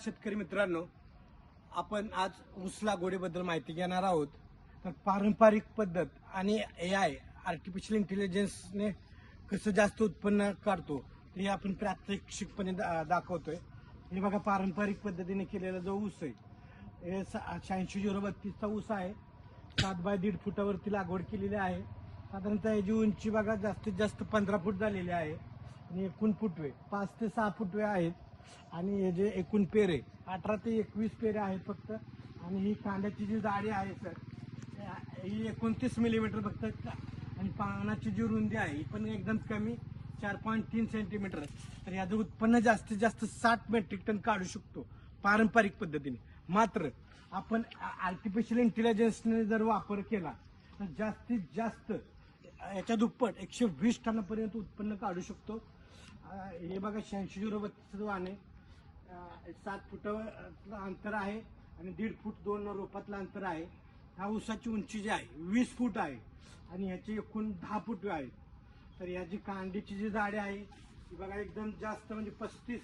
शेतकरी मित्रांनो आपण आज ऊस लागवडीबद्दल माहिती घेणार आहोत. तर पारंपरिक पद्धत आणि ए आय आर्टिफिशियल इंटेलिजन्सने कसं जास्त उत्पन्न काढतो हे आपण प्रात्यक्षिकपणे दा- दाखवतोय. हे बघा पारंपरिक पद्धतीने केलेला जो ऊस आहे हे शहाऐंशी झिरो बत्तीसचा ऊस आहे. सात बाय दीड फुटावरती लागवड केलेली आहे. साधारणतः याची उंची बघा जास्तीत जास्त पंधरा फूट झालेली आहे. आणि एकूण फुटवे पाच ते सहा फुटवे आहेत. आणि हे जे एकूण पेरे अठरा ते एकवीस पेरे आहेत फक्त. आणि ही कांद्याची जी जाडी आहे सर ही एकोणतीस मिलीमीटर फक्त. का- आणि पानाची जी रुंदी आहे ही पण एकदम कमी चार पॉईंट तीन सेंटीमीटर तर याचं उत्पन्न जास्तीत जास्त साठ मेट्रिक टन काढू शकतो पारंपरिक पद्धतीने. मात्र आपण आर्टिफिशियल इंटेलिजन्सने जर वापर केला तर जास्तीत जास्त याच्या दुप्पट एकशे वीस टनापर्यंत उत्पन्न काढू शकतो. हे बघा शहाऐंशी झिरो बत्तीस वाहन आहे. सात फुटाचं अंतर आहे आणि दीड फूट दोन रोपातलं अंतर आहे. ह्या ऊसाची उंची जी आहे वीस फूट आहे आणि ह्याची एकूण दहा फूट आहे. तर ह्याची कांडीची जी झाडे आहे ती बघा एकदम जास्त म्हणजे पस्तीस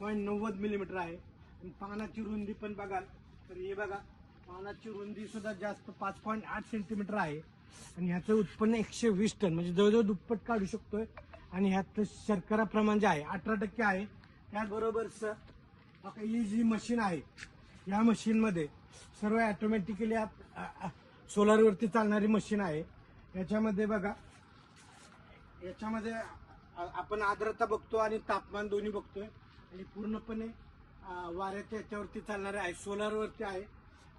पॉईंट नव्वद मिलीमीटर आहे. आणि पानाची रुंदी पण बघाल तर हे बघा पानाची रुंदी सुद्धा जास्त पाच पॉईंट आठ सेंटीमीटर आहे. आणि ह्याचं उत्पन्न एकशे वीस टन म्हणजे जवळजवळ दुप्पट काढू शकतोय. आणि ह्यात शर्करा प्रमाण जे आहे अठरा टक्के आहे. त्याचबरोबर सर आता ही जी मशीन आहे या मशीनमध्ये सर्व ऑटोमॅटिकली सोलारवरती चालणारी मशीन आहे. याच्यामध्ये बघा याच्यामध्ये आपण आर्द्रता बघतो आणि तापमान दोन्ही बघतोय. आणि पूर्णपणे वाऱ्याच्या याच्यावरती चालणारे आहे सोलारवरती आहे.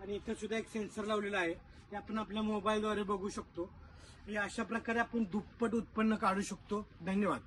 आणि इथं सुद्धा एक सेन्सर लावलेला आहे. ते आपण आपल्या मोबाईलद्वारे बघू शकतो. अशा प्रकारे आपण दुप्पट उत्पन्न काढू शकतो. धन्यवाद.